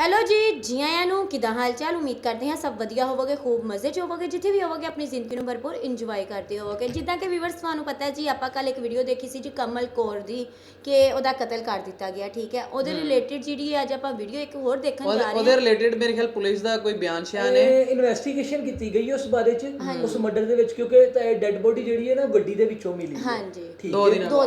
Hello ਜੀ ਜੀ ਆਇਆਂ ਨੂੰ ਕਿਦਾਂ ਹਾਲ ਚਾਲ ਉਮੀਦ ਕਰਦੇ ਹਾਂ ਸਭ ਵਧੀਆ ਹੋਵੋਗੇ ਖੂਬ ਮਜ਼ੇ 'ਚ ਹੋਵੋਗੇ ਜਿੱਥੇ ਵੀ ਹੋਵੋਗੇ ਆਪਣੀ ਜ਼ਿੰਦਗੀ ਨੂੰ ਭਰਪੂਰ ਇੰਜੋਏ ਕਰਦੇ ਹੋਵੋਗੇ। ਜਿੱਦਾਂ ਕਿ ਵੀਵਰਸ ਤੁਹਾਨੂੰ ਪਤਾ ਹੈ ਜੀ ਆਪਾਂ ਕੱਲ ਇੱਕ ਵੀਡੀਓ ਦੇਖੀ ਸੀ ਜੀ ਕਮਲ ਕੌਰ ਦੀ ਕਿ ਉਹਦਾ ਕਤਲ ਕਰ ਦਿੱਤਾ ਗਿਆ ਠੀਕ ਹੈ? ਉਹਦੇ ਰਿਲੇਟਡ ਜਿਹੜੀ ਹੈ ਅੱਜ ਆਪਾਂ ਵੀਡੀਓ ਇੱਕ ਹੋਰ ਦੇਖਣ ਜਾ ਰਹੇ ਉਹਦੇ ਰਿਲੇਟਡ ਮੇਰੇ ਖਿਆਲ ਪੁਲਿਸ ਦਾ ਕੋਈ ਬਿਆਨ ਸ਼ਿਆਨ ਹੈ ਇਹ ਇਨਵੈਸਟੀਗੇਸ਼ਨ ਕੀਤੀ ਗਈ ਹੈ ਉਸ ਬਾਰੇ ਚ ਉਸ ਮਰਡਰ ਦੇ ਵਿੱਚ ਕਿਉਂਕਿ ਡੈੱਡ ਬੋਡੀ ਜਿਹੜੀ ਹੈ ਨਾ ਗੱਡੀ ਦੇ ਵਿੱਚੋਂ ਮਿਲੀ ਹੈ। ਹਾਂਜੀ।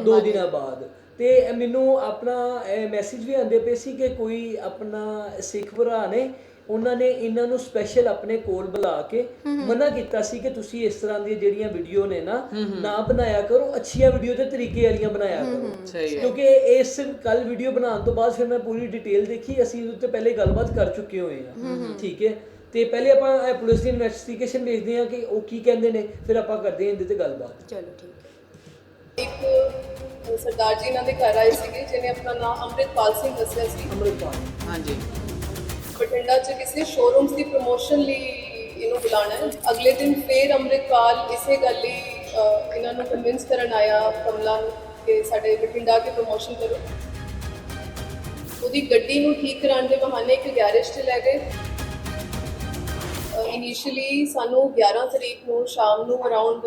ਦੋ? ਦਿਨਾਂ ਬਾਅਦ। ਤੇ ਮੈਨੂੰ ਆਪਣਾ ਮੈਸੇਜ ਵੀ ਆਉਂਦੇ ਪਏ ਸੀ ਕਿ ਕੋਈ ਆਪਣਾ ਸਿੱਖ ਭਰਾ ਨੇ ਉਹਨਾਂ ਨੇ ਇਹਨਾਂ ਨੂੰ ਸਪੈਸ਼ਲ ਆਪਣੇ ਕੋਲ ਬੁਲਾ ਕੇ ਮਨਾ ਕੀਤਾ ਸੀ ਕਿ ਤੁਸੀਂ ਇਸ ਤਰ੍ਹਾਂ ਦੀਆਂ ਜਿਹੜੀਆਂ ਵੀਡੀਓ ਨੇ ਨਾ ਨਾ ਬਣਾਇਆ ਕਰੋ ਅੱਛੀਆਂ ਵੀਡੀਓ ਤੇ ਤਰੀਕੇ ਵਾਲੀਆਂ ਬਣਾਇਆ ਕਰੋ। ਸਹੀ ਹੈ। ਕਿਉਂਕਿ ਇਸ ਕੱਲ ਵੀਡੀਓ ਬਣਾਉਣ ਤੋਂ ਬਾਅਦ ਫਿਰ ਮੈਂ ਪੂਰੀ ਡਿਟੇਲ ਦੇਖੀ ਅਸੀਂ ਇਹਦੇ ਉੱਤੇ ਪਹਿਲੇ ਗੱਲਬਾਤ ਕਰ ਚੁੱਕੇ ਹੋਏ ਹਾਂ। ਠੀਕ ਹੈ? ਤੇ ਪਹਿਲੇ ਆਪਾਂ ਪੁਲਿਸ ਦੀ ਇਨਵੈਸਟੀਗੇਸ਼ਨ ਵੇਖਦੇ ਹਾਂ ਕਿ ਉਹ ਕੀ ਕਹਿੰਦੇ ਨੇ ਫਿਰ ਆਪਾਂ ਕਰਦੇ ਹਾਂ ਇਹਦੇ ਤੇ ਗੱਲਬਾਤ। ਚਲੋ ਠੀਕ ਹੈ। ਇੱਕ ਸਰਦਾਰ ਜੀ ਇਹਨਾਂ ਦੇ ਘਰ ਆਏ ਸੀਗੇ ਜਿਹਨੇ ਆਪਣਾ ਨਾਮ ਅੰਮ੍ਰਿਤਪਾਲ ਸਿੰਘ ਦੱਸਿਆ ਸੀ। ਅੰਮ੍ਰਿਤਪਾਲ ਹਾਂਜੀ। ਬਠਿੰਡਾ 'ਚ ਕਿਸੇ ਸ਼ੋਰੂਮਸ ਦੀ ਪ੍ਰੋਮੋਸ਼ਨ ਲਈ ਇਹਨੂੰ ਬੁਲਾਣਾ ਹੈ। ਅਗਲੇ ਦਿਨ ਫੇਰ ਅੰਮ੍ਰਿਤਪਾਲ ਇਸੇ ਗੱਲ ਲਈ ਇਹਨਾਂ ਨੂੰ ਕਨਵਿੰਸ ਕਰਨ ਆਇਆ ਕਮਲਾ ਨੂੰ ਕਿ ਸਾਡੇ ਬਠਿੰਡਾ ਕੇ ਪ੍ਰੋਮੋਸ਼ਨ ਕਰੋ। ਉਹਦੀ ਗੱਡੀ ਨੂੰ ਠੀਕ ਕਰਾਉਣ ਦੇ ਬਹਾਨੇ ਇੱਕ ਗੈਰੇਜ 'ਤੇ ਲੈ ਗਏ। ਇਨੀਸ਼ੀਅਲੀ ਸਾਨੂੰ 11 ਤਰੀਕ ਨੂੰ ਸ਼ਾਮ ਨੂੰ ਅਰਾਊਂਡ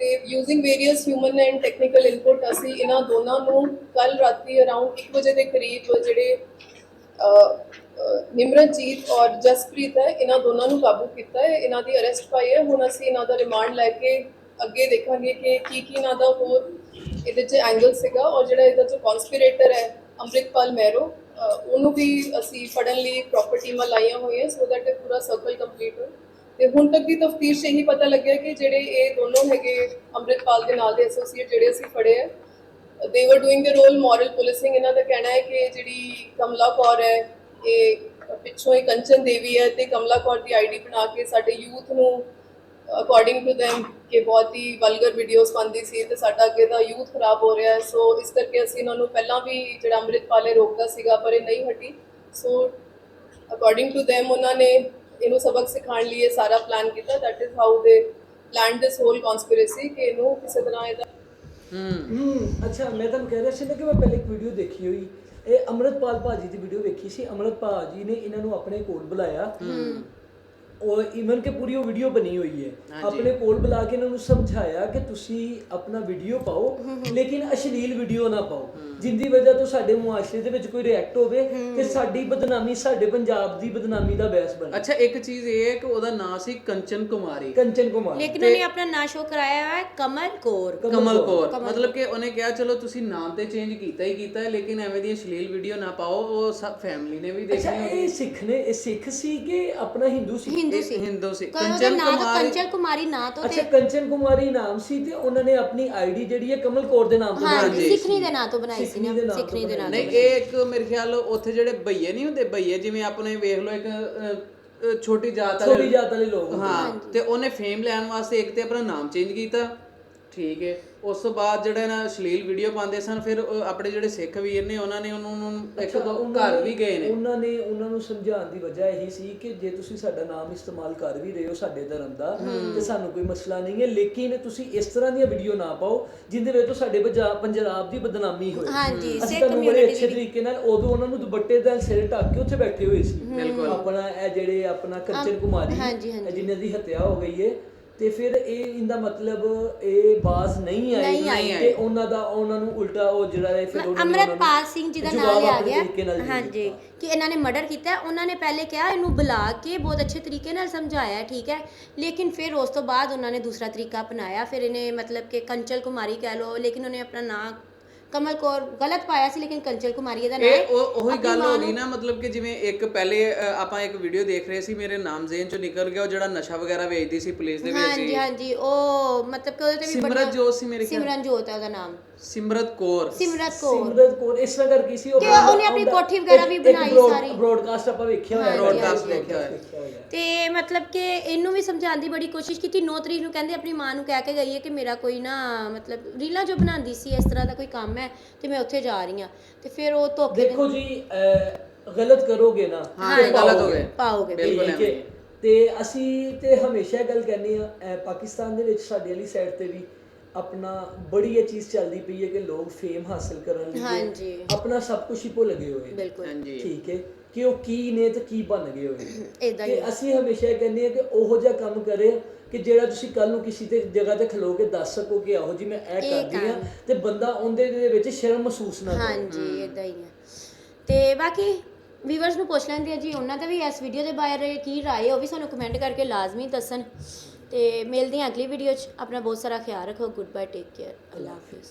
ਤੇ using various human and technical input ਅਸੀਂ ਇਹਨਾਂ ਦੋਨਾਂ ਨੂੰ ਕੱਲ ਰਾਤੀ ਅਰਾਊਂਡ 1 ਵਜੇ ਦੇ ਕਰੀਬ ਜਿਹੜੇ ਅਹ, ਔਰ ਜਸਪ੍ਰੀਤ ਹੈ ਇਹਨਾਂ ਦੋਨਾਂ ਨੂੰ ਕਾਬੂ ਕੀਤਾ ਹੈ। ਇਹਨਾਂ ਦੀ ਅਰੈਸਟ ਪਾਈ ਹੈ। ਹੁਣ ਅਸੀਂ ਇਹਨਾਂ ਦਾ ਰਿਮਾਂਡ ਲੈ ਕੇ ਅੱਗੇ ਦੇਖਾਂਗੇ ਕਿ ਕੀ ਕੀ ਇਹਨਾਂ ਦਾ ਹੋਰ ਇਹਦੇ 'ਚ ਐਂਗਲ ਸੀਗਾ ਔਰ ਜਿਹੜਾ ਇਹਦਾ ਜੋ ਕਨਸਪੀਰੇਟਰ ਹੈ ਅੰਮ੍ਰਿਤਪਾਲ ਮਹਿਰੋ ਉਹਨੂੰ ਵੀ ਅਸੀਂ ਫੜਨ ਲਈ ਪ੍ਰੋਪਰ ਟੀਮਾਂ ਲਾਈਆਂ ਹੋਈਆਂ ਸੋ ਦੈਟ ਇਹ ਪੂਰਾ ਸਰਕਲ ਕੰਪਲੀਟ ਹੋਏ। ਤੇ ਹੁਣ ਤੱਕ ਦੀ ਤਫਤੀਸ਼ ਇਹੀ ਪਤਾ ਲੱਗਿਆ ਕਿ ਜਿਹੜੇ ਇਹ ਦੋਨੋਂ ਹੈਗੇ ਅੰਮ੍ਰਿਤਪਾਲ ਦੇ ਨਾਲ ਦੇ ਐਸੋਸੀਏਟ ਜਿਹੜੇ ਅਸੀਂ ਫੜੇ ਹੈ they were doing the role moral policing ਇਹਨਾਂ ਦਾ ਕਹਿਣਾ ਹੈ ਕਿ ਜਿਹੜੀ ਕਮਲਾ ਕੌਰ ਹੈ, ਇਹ ਪਿੱਛੋਂ ਹੀ ਕੰਚਨ ਦੇਵੀ ਹੈ ਤੇ ਕਮਲਾ ਕੌਰ ਦੀ ਆਈਡੀ ਬਣਾ ਕੇ ਸਾਡੇ ਯੂਥ ਨੂੰ ਅਕੋਰਡਿੰਗ ਟੂ them ਕਿ ਬਹੁਤ ਹੀ ਵਲਗਰ ਵੀਡੀਓਜ਼ ਪਾਉਂਦੀ ਸੀ ਤੇ ਸਾਡਾ ਅੱਗੇ ਦਾ ਯੂਥ ਖਰਾਬ ਹੋ ਰਿਹਾ ਹੈ। ਸੋ ਇਸ ਕਰਕੇ ਅਸੀਂ ਇਹਨਾਂ ਨੂੰ ਪਹਿਲਾਂ ਵੀ ਜਿਹੜਾ ਅੰਮ੍ਰਿਤਪਾਲੇ ਰੋਕਦਾ ਸੀਗਾ, ਪਰ ਇਹ ਨਹੀਂ ਹਟੀ। ਸੋ ਅਕੋਰਡਿੰਗ ਟੂ them, ਉਹਨਾਂ ਨੇ ਇਹਨੂੰ ਸਬਕ ਸਿਖਾਉਣ ਲਈ ਇਹ ਸਾਰਾ ਪਲਾਨ ਕੀਤਾ। That is how they plan this whole conspiracy ਕਿ ਇਹਨੂੰ ਕਿਸੇ ਤਰ੍ਹਾਂ ਇਹਦਾ ਹੂੰ। ਹੂੰ ਅੱਛਾ ਮੈਂ ਤੁਹਾਨੂੰ ਕਹਿ ਰਿਹਾ ਸੀ ਨਾ ਕਿ ਮੈਂ ਪਹਿਲੇ ਇੱਕ ਵੀਡੀਓ ਦੇਖੀ ਹੋਈ। ਇਹ ਅਮਰਤਪਾਲ ਭਾਜੀ ਦੀ ਵੀਡੀਓ ਵੇਖੀ ਸੀ। ਅਮਰਤ ਭਾਜੀ ਨੇ ਇਹਨਾਂ ਨੂੰ ਆਪਣੇ ਕੋਲ ਬੁਲਾਇਆ। ਉਹ ਇਵਨ ਕਿ ਪੂਰੀ ਉਹ ਵੀਡੀਓ ਬਣੀ ਹੋਈ ਹੈ। ਆਪਣੇ ਕੋਲ ਬੁਲਾ ਕੇ ਇਹਨਾਂ ਨੂੰ ਸਮਝਾਇਆ ਕਿ ਤੁਸੀਂ ਆਪਣਾ ਵੀਡੀਓ ਪਾਓ ਲੇਕਿਨ ਅਸ਼ਲੀਲ ਵੀਡੀਓ ਨਾ ਪਾਓ। ਜਿੰਦੀ ਵਜ੍ਹਾ ਤੋਂ ਸਾਡੇ ਮੁਆਸ਼ਰੇ ਦੇ ਵਿੱਚ ਕੋਈ ਰਿਐਕਟ ਹੋਵੇ ਕਿ ਸਾਡੀ ਬਦਨਾਮੀ ਸਾਡੇ ਪੰਜਾਬ ਦੀ ਬਦਨਾਮੀ ਦਾ ਬੈਸ ਬਣੇ। ਅੱਛਾ ਇੱਕ ਚੀਜ਼ ਇਹ ਹੈ ਕਿ ਉਹਦਾ ਨਾਂ ਸੀ ਕੰਚਨ ਕੁਮਾਰੀ। ਕੰਚਨ ਕੁਮਾਰ। ਲੇਕਿਨ ਉਹਨੇ ਆਪਣਾ ਨਾਂ ਸ਼ੋ ਕਰਾਇਆ ਹੈ ਕਮਲ ਕੌਰ। ਕਮਲ ਕੌਰ। ਮਤਲਬ ਕਿ ਉਹਨੇ ਕਿਹਾ ਚਲੋ ਤੁਸੀਂ ਨਾਮ ਤੇ ਚੇਂਜ ਕੀਤਾ ਹੀ ਕੀਤਾ ਹੈ ਲੇਕਿਨ ਐਵੇਂ ਦੀਆਂ ਅਸ਼ਲੀਲ ਵੀਡੀਓ ਨਾ ਪਾਓ। ਉਹ ਸਭ ਫੈਮਿਲੀ ਨੇ ਵੀ ਅੱਛਾ ਦੇਖਣੀ ਇਹ ਸਿੱਖ ਨੇ ਇਹ ਸਿੱਖ ਸੀ ਕਿ ਆਪਣਾ ਹਿੰਦੂ ਸੀ? ਹਿੰਦੂ ਇਹ ਸੀ। ਹਿੰਦੂ ਸੀ। ਕੰਚਨ ਕੁਮਾਰੀ ਕੰਚਨ ਕੁਮਾਰੀ ਨਾਂ ਤੋਂ ਅੱਛਾ ਕੰਚਨ ਕੁਮਾਰੀ ਨਾਮ ਸੀ ਤੇ ਉਹਨਾਂ ਨੇ ਆਪਣੀ ਆਈਡੀ ਜਿਹੜੀ ਹੈ ਕਮਲ ਕੌਰ ਦੇ ਨਾਮ ਤੋਂ ਹਾਂ ਬਣਾਈ ਸਿੱਖਣੀ ਦੇ ਨਾਂ ਤੋਂ ਬਣਾਈ ਸੀ ਨਾ ਸਿੱਖਣੀ ਦੇ ਨਾਂ ਤੋਂ ਨਹੀਂ ਇਹ ਇੱਕ ਮੇਰੇ ਖਿਆਲ ਉੱਥੇ ਜਿਹੜੇ ਭਈਏ ਨਹੀਂ ਹੁੰਦੇ ਭਈਏ ਜਿਵੇਂ ਆਪਣੇ ਵੇਖ ਲਓ ਇੱਕ ਅਹ, ਅਹ, ਛੋਟੀ ਜਾਤ ਛੋਟੀ ਵਾਲੇ ਜਾਤ ਵਾਲੇ ਲੋਕ ਹਾਂ ਤੇ ਉਹਨੇ ਫੇਮ ਲੈਣ ਵਾਸਤੇ ਇੱਕ ਤੇ ਆਪਣਾ ਨਾਮ ਚੇਂਜ ਕੀਤਾ। ਠੀਕ ਹੈ। ਉਸ ਤੋਂ ਬਾਅਦ ਜਿਹੜੇ ਨਾ ਅਸ਼ਲੀਲ ਵੀਡੀਓ ਪਾਉਂਦੇ ਸਨ ਫਿਰ ਉਹ ਆਪਣੇ ਜਿਹੜੇ ਸਿੱਖ ਵੀਰ ਨੇ ਉਹਨਾਂ ਨੇ ਉਹਨਾਂ ਨੂੰ ਇੱਕ ਉਹਨਾਂ ਘਰ ਵੀ ਗਏ ਨੇ। ਉਹਨਾਂ ਨੇ ਉਹਨਾਂ ਨੂੰ ਸਮਝਾਉਣ ਦੀ ਵਜ੍ਹਾ ਇਹੀ ਸੀ ਕਿ ਜੇ ਤੁਸੀਂ ਸਾਡਾ ਨਾਮ ਇਸਤੇਮਾਲ ਕਰ ਵੀ ਰਹੇ ਹੋ ਸਾਡੇ ਧਰਮ ਦਾ ਤੇ ਸਾਨੂੰ ਕੋਈ ਮਸਲਾ ਨਹੀਂ ਹੈ ਲੇਕਿਨ ਤੁਸੀਂ ਇਸ ਤਰ੍ਹਾਂ ਦੀਆਂ ਵੀਡੀਓ ਨਾ ਪਾਓ ਜਿੰਦੇ ਵਿੱਚ ਤੋਂ ਸਾਡੇ ਪੰਜਾਬ ਪੰਜਾਬ ਦੀ ਬਦਨਾਮੀ ਹੋਏ। ਹਾਂਜੀ, ਸਿੱਖ ਬੜੇ community ਅੱਛੇ ਦੀ- ਤਰੀਕੇ ਨਾਲ ਉਦੋਂ ਉਹਨਾਂ ਨੂੰ ਦੁਪੱਟੇ ਦਾ ਸਿਰ ਢੱਕ ਕੇ ਉੱਥੇ ਬੈਠੇ ਹੋਏ ਸੀ। ਆਪਣਾ ਇਹ ਜਿਹੜੇ ਆਪਣਾ ਕੰਚਨ ਕੁਮਾਰੀ ਜਿਨ੍ਹਾਂ ਦੀ ਹੱਤਿਆ ਹੋ ਗਈ ਹੈ ਤੇ ਫਿਰ ਇਹ ਇਹਦਾ ਮਤਲਬ ਇਹ ਬਾਜ਼ ਨਹੀਂ ਆਈ ਨਹੀਂ ਆਈ। ਤੇ ਉਹਨਾਂ ਦਾ ਉਹਨਾਂ ਨੂੰ ਉਲਟਾ ਉਹ ਜਿਹੜਾ ਹੈ ਫਿਰ ਉਹਨਾਂ ਨੇ ਉਹਨਾਂ ਨੂੰ ਅਮਰਤਪਾਲ ਸਿੰਘ ਜੀ ਦਾ ਨਾਮ ਜਵਾਬ ਲਿਆ ਆਪਣੇ ਗਿਆ ਤਰੀਕੇ ਨਾਲ ਦੇ ਹਾਂਜੀ। ਕਿ ਇਹਨਾਂ ਨੇ ਮਰਡਰ ਕੀਤਾ ਹੈ। ਉਹਨਾਂ ਨੇ ਪਹਿਲੇ ਕਿਹਾ ਇਹਨੂੰ ਬੁਲਾ ਕੇ ਬਹੁਤ ਅੱਛੇ ਤਰੀਕੇ ਨਾਲ ਸਮਝਾਇਆ ਠੀਕ ਹੈ ਲੇਕਿਨ ਫਿਰ ਉਸ ਤੋਂ ਬਾਅਦ ਉਹਨਾਂ ਨੇ ਦੂਸਰਾ ਤਰੀਕਾ ਅਪਣਾਇਆ ਫਿਰ ਇਹਨੇ ਮਤਲਬ ਕਿ ਕੰਚਲ ਕੁਮਾਰੀ ਕਹਿ ਲੋ ਲੇਕਿਨ ਉਹਨੇ ਆਪਣਾ ਨਾਂ ਕਮਲ ਕੌਰ ਗਲਤ ਪਾਇਆ ਸੀ ਲੇਕਿਨ ਕੰਚਲ ਕੁਮਾਰੀ ਇਹਦਾ ਨਾਮ ਇਹ ਹੈ ਉਹ ਉਹੀ ਗੱਲ ਹੋ ਗਈ ਨਾ ਮਤਲਬ ਕਿ ਜਿਵੇਂ ਇੱਕ ਪਹਿਲੇ ਅ, ਆਪਾਂ ਇੱਕ ਵੀਡੀਓ ਦੇਖ ਰਹੇ ਸੀ ਮੇਰੇ ਨਾਮ ਜ਼ੇਨ ਚੋਂ ਨਿਕਲ ਗਿਆ ਉਹ ਜਿਹੜਾ ਨਸ਼ਾ ਵਗੈਰਾ ਵੇਚਦੀ ਸੀ ਪੁਲਿਸ ਦੇ ਵਿੱਚ ਹਾਂਜੀ ਹੀ। ਹਾਂਜੀ ਉਹ ਮਤਲਬ ਕਿ ਉਹਦੇ ਤੇ ਵੀ ਸਿਮਰਤ ਜੋਤ ਸੀ ਮੇਰੇ ਖਿਆਲ ਸਿਮਰਨ ਜੋਤ ਹੈ ਉਹਦਾ ਨਾਮ ਸਿਮਰਤ ਕੌਰ ਸਿਮਰਤ ਕੌਰ ਸਿਮਰਤ ਕੌਰ ਇਸ ਤਰ੍ਹਾਂ ਕਰਕੇ ਸੀ ਉਹ ਕਿ ਉਹਨੇ ਆਪਣੀ ਕੋਠੀ ਵਗੈਰਾ ਵੀ ਬਣਾਈ ਸਾਰੀ। ਬ੍ਰੋਡਕਾਸਟ ਆਪਾਂ ਵੇਖਿਆ ਹੋਇਆ broadcast ਦੇਖਿਆ ਹੋਇਆ। ਤੇ ਮਤਲਬ ਕਿ ਇਹਨੂੰ ਵੀ ਸਮਝਾਉਣ ਦੀ ਬੜੀ ਕੋਸ਼ਿਸ਼ ਕੀਤੀ 9 ਤਰੀਕ ਨੂੰ ਕਹਿੰਦੇ ਆਪਣੀ ਮਾਂ ਨੂੰ ਕਹਿ ਕੇ ਗਈ ਹੈ ਕਿ ਮੇਰਾ ਕੋਈ ਨਾ ਮਤਲਬ ਰੀਲਾਂ ਜੋ ਬਣਾਉਂਦੀ ਸੀ ਇਸ ਤਰ੍ਹਾਂ ਦਾ ਕੋਈ ਕੰਮ ਹੈ ਤੇ ਮੈਂ ਉੱਥੇ ਜਾ ਰਹੀ ਹਾਂ ਤੇ ਫਿਰ ਉਹ ਧੋਖੇ ਦੇ ਦੇਖੋ ਜੀ ਅਹ, ਗਲਤ ਕਰੋਗੇ ਨਾ ਹਾਂ ਤੇ ਗਲਤ ਹੋ ਪਾਓਗੇ। ਗਏ ਪਾਓਗੇ ਬਿਲਕੁਲ ਠੀਕ ਐਵੇਂ ਹੈ। ਹੀ। ਤੇ ਅਸੀਂ ਤੇ ਹਮੇਸ਼ਾ ਇਹ ਗੱਲ ਕਹਿੰਦੇ ਆ ਅਹ, ਪਾਕਿਸਤਾਨ ਦੇ ਵਿੱਚ ਸਾਡੀ ਵਾਲੀ ਸਾਈਡ ਤੇ ਵੀ ਆਪਣਾ ਬੜੀ ਇਹ ਚੀਜ਼ ਚੱਲਦੀ ਪਈ ਹੈ ਕਿ ਲੋਕ ਫੇਮ ਹਾਸਲ ਕਰਨ ਲਈ ਹਾਂਜੀ। ਆਪਣਾ ਸਭ ਕੁਝ ਹੀ ਭੁੱਲ ਗਏ ਹੋਏ ਬਿਲਕੁਲ ਹਾਂਜੀ ਠੀਕ ਹੈ ਕਿ ਉਹ ਕੀ ਨੇ ਤੇ ਕੀ ਬਣ ਗਏ ਹੋਏ ਇਦਾਂ ਹੀ ਅਸੀਂ ਹਮੇਸ਼ਾ ਇਹ ਕਹਿੰਦੇ ਆ ਕਿ ਉਹੋ ਜਿਹਾ ਕੰਮ ਕਰੇ ਕਿ ਜਿਹੜਾ ਤੁਸੀਂ ਕੱਲ ਨੂੰ ਕਿਸੇ ਤੇ ਜਗ੍ਹਾ ਤੇ ਖਲੋ ਕੇ ਦੱਸ ਸਕੋ ਕਿ ਆਹੋ ਜੀ ਮੈਂ ਇਹ ਕਰਦੀ ਆ। ਤੇ ਬੰਦਾ ਉਹਦੇ ਦੇ ਵਿੱਚ ਸ਼ਰਮ ਮਹਿਸੂਸ ਨਾ ਕਰੇ। ਹਾਂਜੀ ਇਦਾਂ ਹੀ ਹੈ ਤੇ ਬਾਕੀ ਵੀਵਰਸ ਨੂੰ ਪੁੱਛ ਲੈਂਦੇ ਆ ਜੀ ਉਹਨਾਂ ਦਾ ਵੀ ਇਸ ਵੀਡੀਓ ਦੇ ਬਾਰੇ ਕੀ ਰਾਏ ਹੈ, ਉਹ ਵੀ ਸਾਨੂੰ ਕਮੈਂਟ ਕਰਕੇ ਲਾਜ਼ਮੀ ਦੱਸਣ। ਤੇ ਮਿਲਦੇ ਹਾਂ ਅਗਲੀ ਵੀਡੀਓ 'ਚ। ਆਪਣਾ ਬਹੁਤ ਸਾਰਾ ਖਿਆਲ ਰੱਖੋ। ਗੁੱਡ ਬਾਏ ਟੇਕ ਕੇਅਰ ਅੱਲਾ ਹਾਫਿਜ਼।